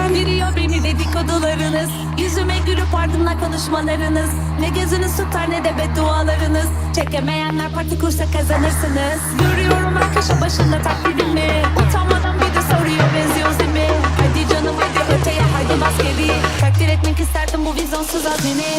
Eğlendiriyor beni dedikodularınız. Yüzüme gülüp ardımla konuşmalarınız. Ne gözünüz tutar ne de beddualarınız. Çekemeyenler parti kursa kazanırsınız. Görüyorum her köşe başında taklidimi Utanmadan bir de soruyor benziyor mi? Hadi canım hadi öteye haydi bas geri Takdir etmek isterdim bu vizyonsuz azmini.